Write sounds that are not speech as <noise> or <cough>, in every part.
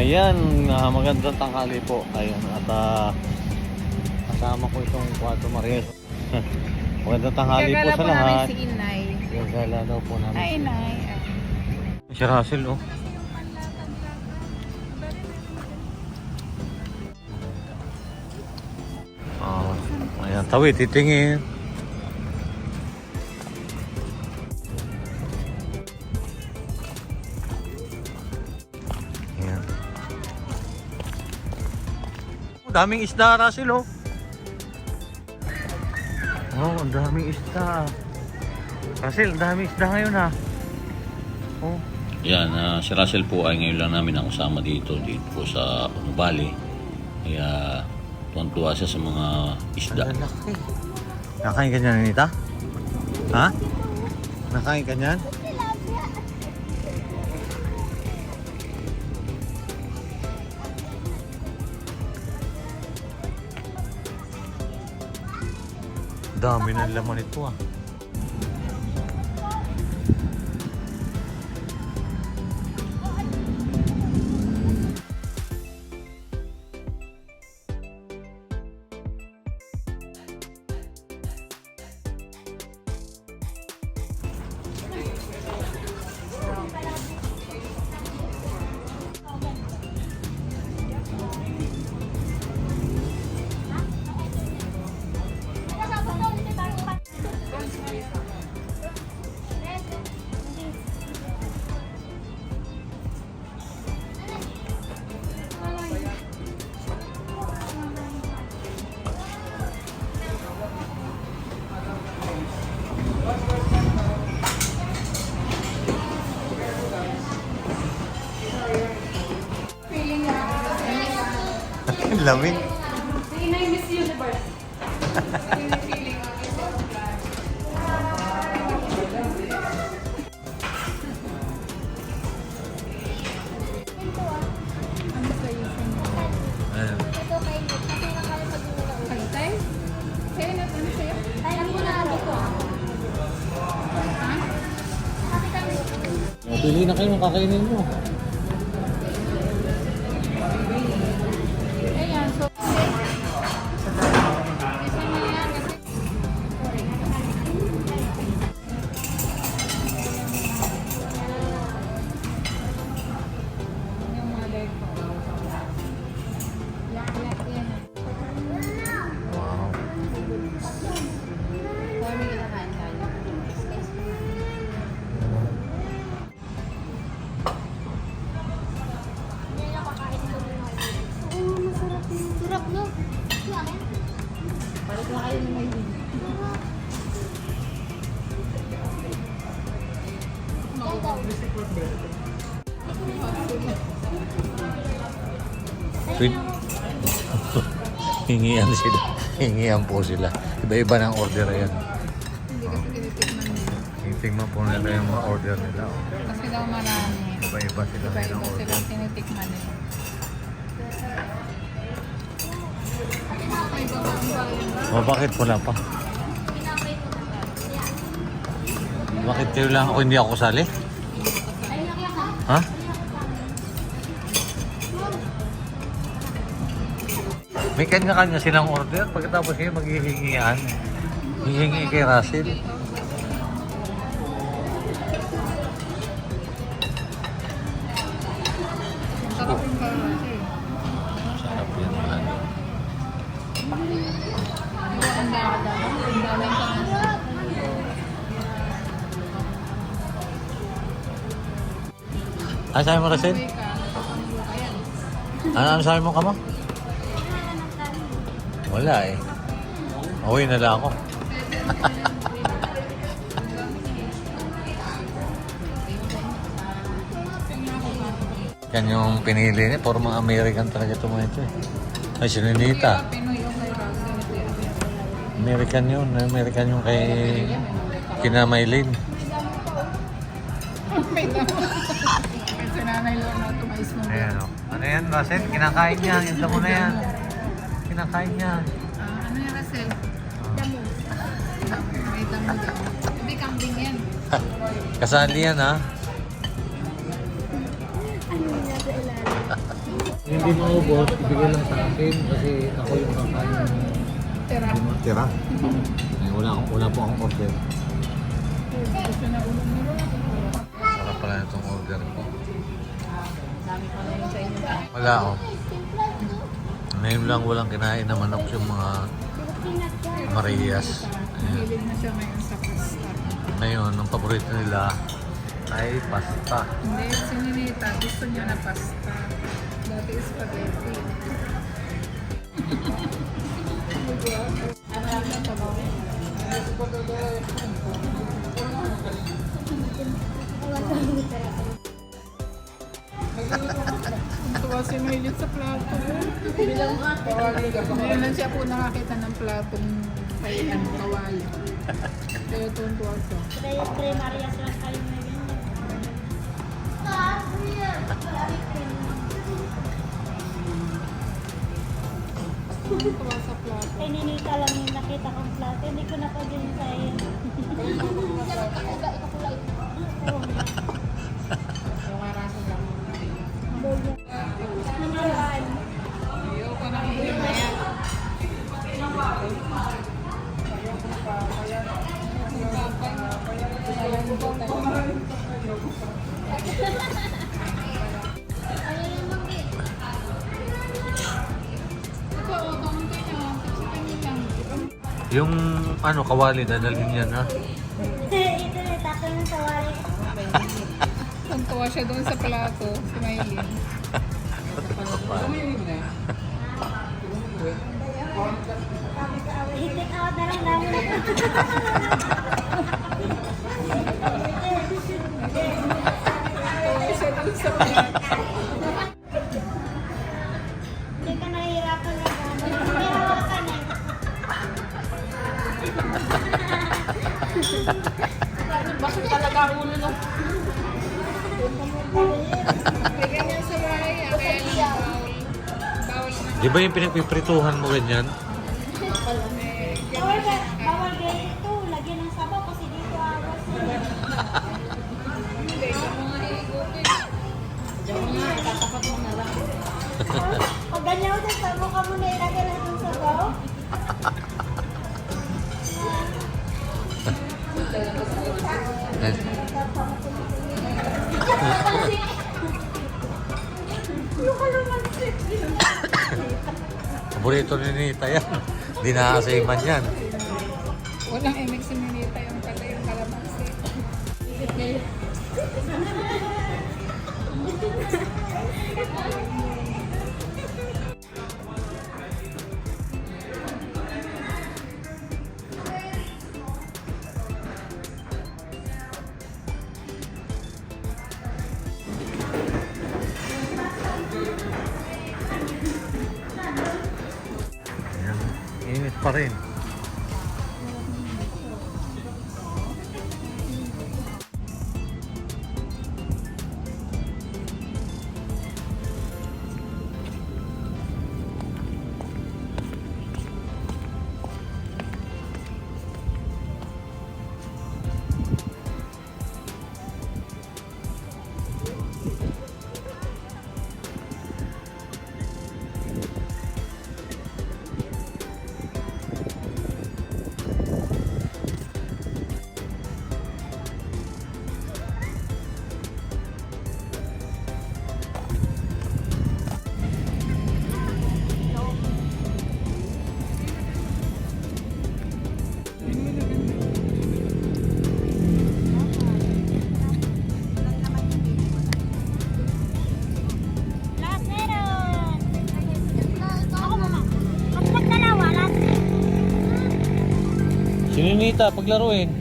Ayan, ah, magandang tanghali po. Ayan, at ah, kasama ko itong Cuatro Marias. <laughs> magandang tanghali po Gagala sa po namin lahat. si Inay. Gagala daw po namin. Ay, Inay. Si Russell, oh. Oh, ayan, tawid, titingin. Daming isda, Russell, oh. Oh, ang daming isda. Russell, ang daming isda ngayon, ha. Oh. Yan, ah, si Russell po ay ngayon lang namin ang kasama dito, dito po sa Unubali. Kaya tuwan-tuwa siya sa mga isda. Ang lalaki. Nakain ka niyan, Anita? Ha? Nakain ka niyan? Dami ng laman ito ah. Ang Hingian sila. <laughs> Hingian po sila. Iba-iba ng order yan. Hindi kasi tinitignan nila. Titingnan po nila yung mga order nila. oh. Kasi daw marami. Iba-iba sila Iba-iba ng order. silang tinitikman nila. O bakit wala pa? Bakit kayo lang ako hindi ako sali? Ha? May kanya-kanya silang order. Pagkatapos kayo maghihingi yan. Hihingi kay Russell. Sarap yan. Ano. Ano sabi mo, Rasen? Ano, ano sabi mo ka mo? Wala eh. Uwi na lang ako. <laughs> Yan yung pinili niya. Puro mga American talaga ito mga ito eh. Ay, si Ninita. American yun. American yung kay kina Maylin. Mo. Ayan o. Ano yan, Rasen? Kinakain niya. Yung damo na yan. Kinakain niya. Ah, ano yan, Russell? May damo daw. Hindi, kambing yan. Kasali yan ha. Ano? Hindi maubos, ibigay lang sa akin kasi ako yung kakain Tira. tira. Ay, wala, akong- wala po akong order. Mo. Sarap pala itong order ko. Dami pa na yun sa inyo. Wala oh. Ngayon lang walang kinain na manok yung mga Marias. Hilig na siya ngayon sa pasta. Ngayon, ang paborito nila ay pasta. Hindi, si Ninita, gusto niya na pasta. Dati spaghetti. <laughs> Tuwa si Maylin sa plato. Bilang nga. Ngayon lang siya po nakakita ng platong kay ano, kawali. Kaya tuwan-tuwa siya. Kaya kay Maria sa kayo na. Tuwa sa plato. Kay Ninita lang yung nakita kong plato. Hindi ko na pa din sa iyo. Yung <laughs> Yung ano, kawali, dadalhin yan ha. Ito na tato ng sawari. Tuntua siya doon sa plato. Si Maylin. Hitik <laughs> out na lang namin siya doon sa plato. Di ba yung pinagpiprituhan mo ganyan? Bawal ba? Bawal ganyan ito. Lagyan ng sabaw kasi dito awas. Higutin. Pag ganyan sa mukha mo na ilagay na itong sabaw. Eh, Yung kalamansi. Paborito ni Nita yan. Hindi nakakasiman yan. Sininita, paglaruin.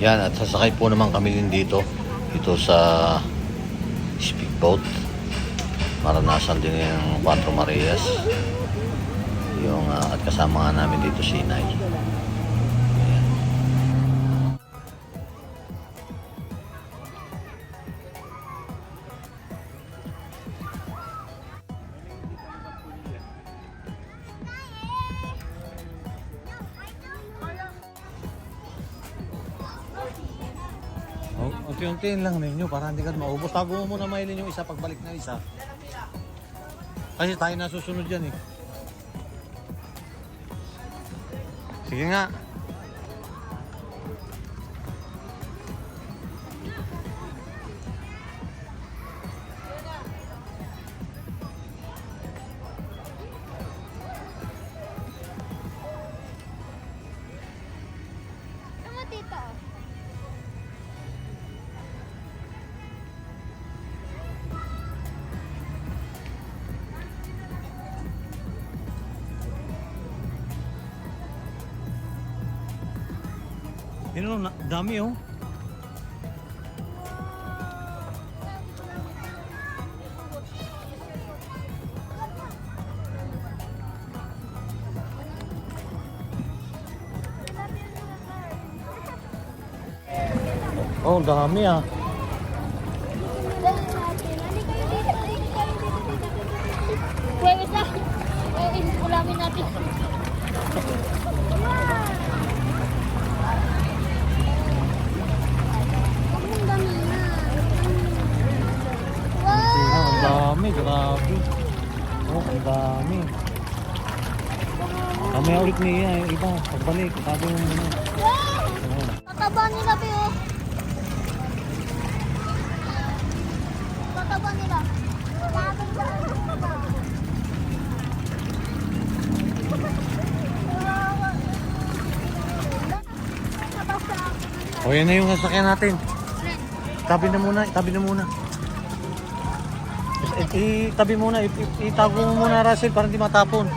Yan, at sasakay po naman kami din dito. Ito sa speedboat. Maranasan din yung Cuatro Marias. Yung, ah, at kasama namin dito si Inay. Unti-untiin lang ninyo para hindi ka maubos. Tago mo muna mailin yung isa pagbalik na isa. Kasi tayo nasusunod yan eh. Sige nga. Yun na- dami oh. Oh, dami ah. Dami. Kamaya ulit niya, yung iba, pagbalik, tago mo muna. Wow! Oh. Tataba nila, Pio. Tataba nila. O yan na yung sasakyan natin. Tabi na muna, itabi na muna. Itabi muna, itago mo muna Russell para hindi matapon.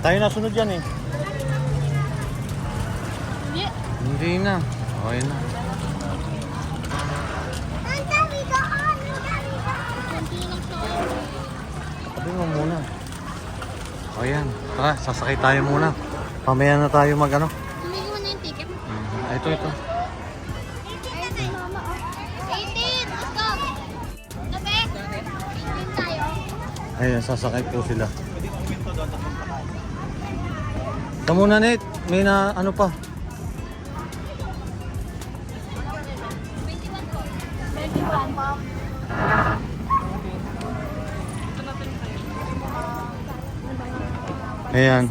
Tayo nasunod yan eh. Hindi. Hindi na. O yan na. Tabi mo muna. O yan. Tara, sasakay tayo muna. Pamaya na tayo mag ano. Tumigil mo na yung ticket. Mhm. Ito, ito. Ayan, sasakay po sila. Ito muna, Nate. May na, ano pa. 21 po. 21 po. Ayan.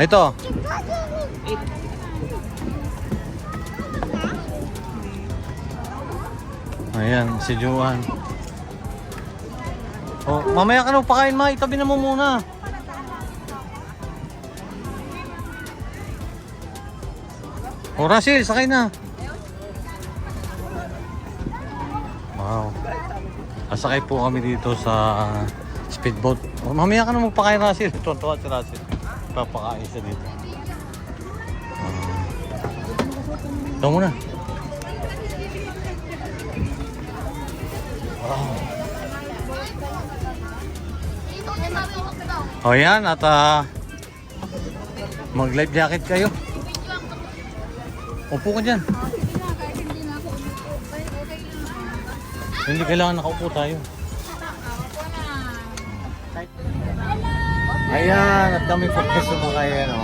Ito. Ayan, si Juan. Oh, mamaya ka na pakain ma, itabi na mo muna. Oh, Russell, sakay na. Wow. Kasakay po kami dito sa speedboat. Oh, mamaya ka na magpakain, Russell. Tontuwa si Russell. Papakain siya dito. Uh, ito muna. O yan, at ah, mag-life jacket kayo. Upo ka dyan. Hindi kailangan nakaupo tayo. Ayan, at kami po sumakay ano.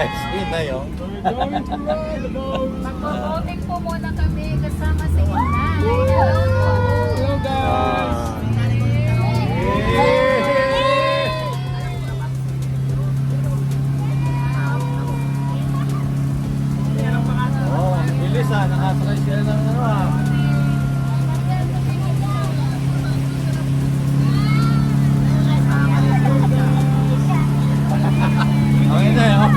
Ay, sina yun. Mag-voting po muna kami kasama si Inay. Hello po. Hello guys! Bilis ah, nakasakay sila ng ano ah. Okay na yun.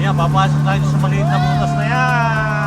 Yan, papasok tayo sa maliit na butas na yan.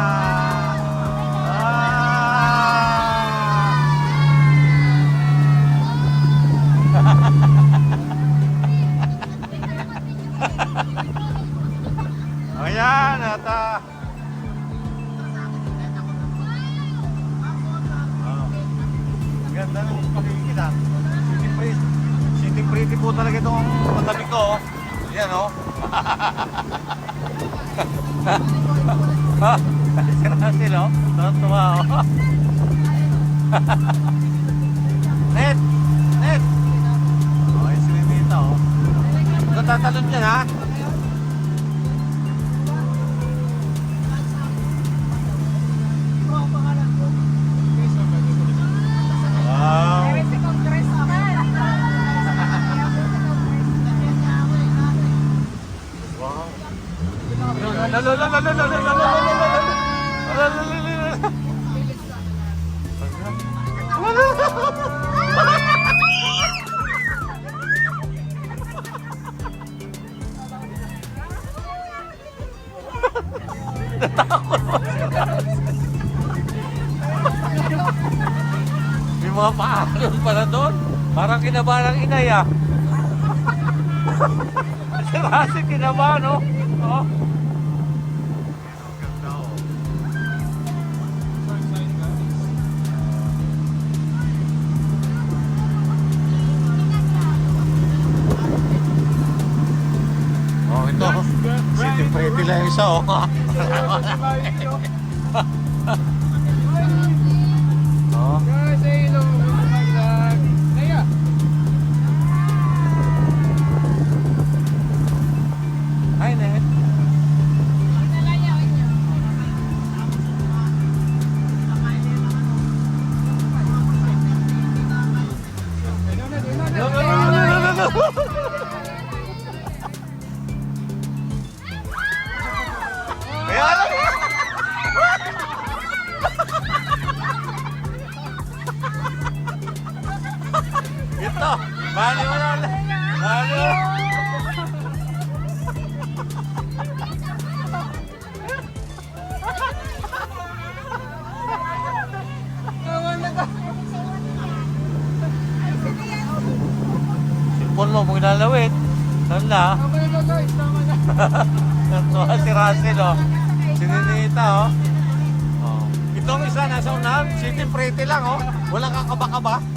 Ah. <laughs> si Russell kinabahan no? Oh. Oh, ito. City pretty lang isa oh. <laughs> <laughs> Ito, bali mo na. Bali mo. Sipon mo, kung ilalawit. Saan na? Na na! Natuwa si Russell, oh. Si Ninita, oh. oh. Itong isa nasa unahan, city pretty lang, oh. Walang kakaba-kaba.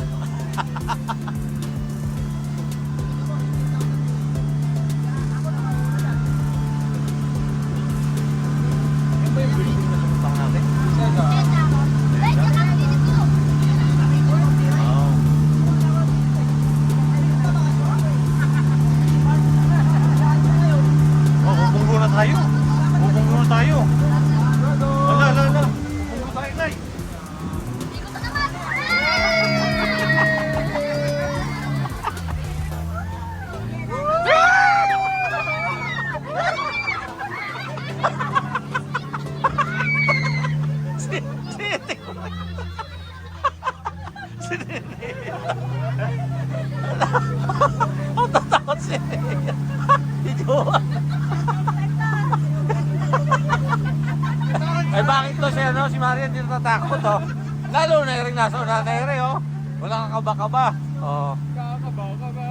Oh. Kakaba, kaba.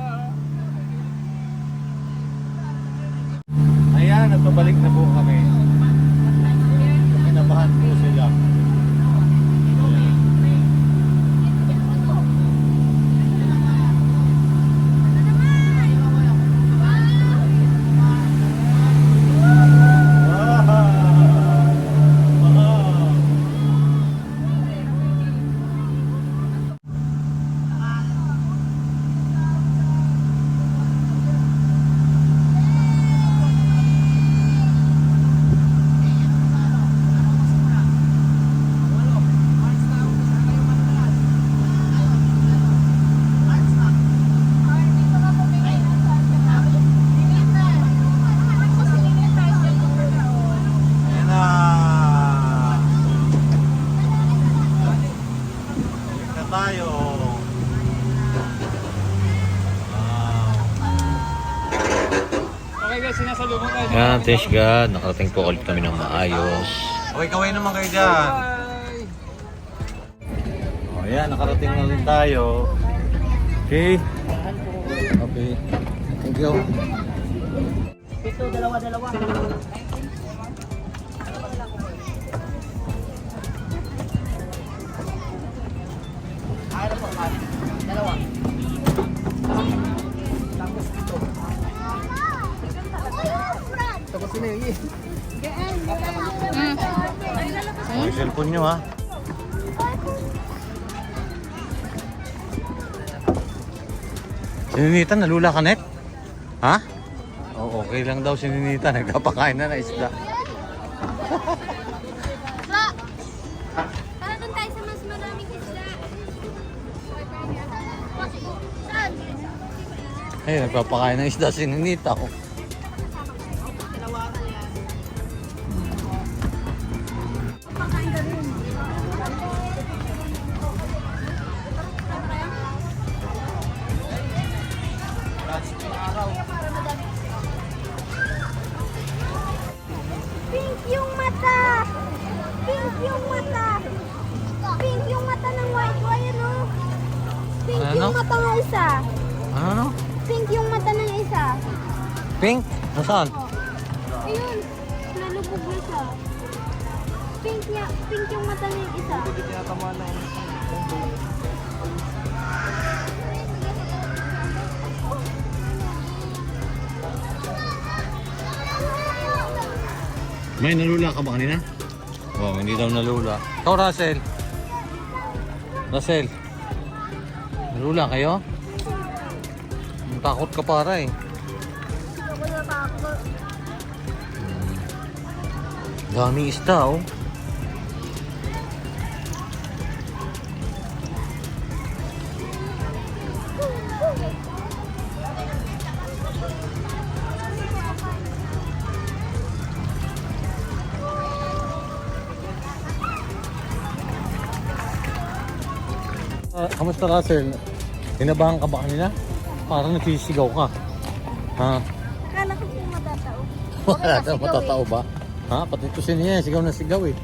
Ayan, nagpabalik na po kami. Kinabahan po sila. Ayan na. Balik na tayo. Wow. Okay guys, sinasalubong thanks God. Nakarating po ulit kami ng maayos. Okay, kaway naman kayo dyan. O yan, nakarating na rin tayo. Okay. Okay. Thank you. Yung cellphone nyo ha. Sininita, nalula ka net? Ha? Oo, okay lang daw si Ninita. <laughs> Nagkapakain na na isda. Saan? <laughs> Eh, nagpapakain ng isda si Ninita. Oh. Yung mata! Pink yung mata ng white. O, ayan o. Pink Ano? yung mata ng isa. Ano no? Pink yung mata ng isa. Pink? Nasaan? Ayun. Nalubog na siya. Pink, niya, pink yung mata ng isa. May nalula ka ba kanina? Hindi daw nalula. Ikaw, Russell. Russell. Nalula kayo? Takot ka para eh. Ako natakot. Daming isda oh. Kamusta Russell? Tinabahan ka ba kanina? Parang nagsisigaw ka. Ha? Kala ko po matatao. <laughs> Wala na matatao ba? Ha? Pati ito siya sigaw na sigaw eh.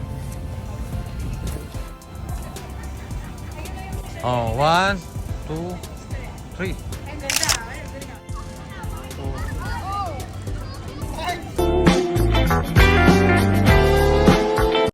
Oh, one, two, three.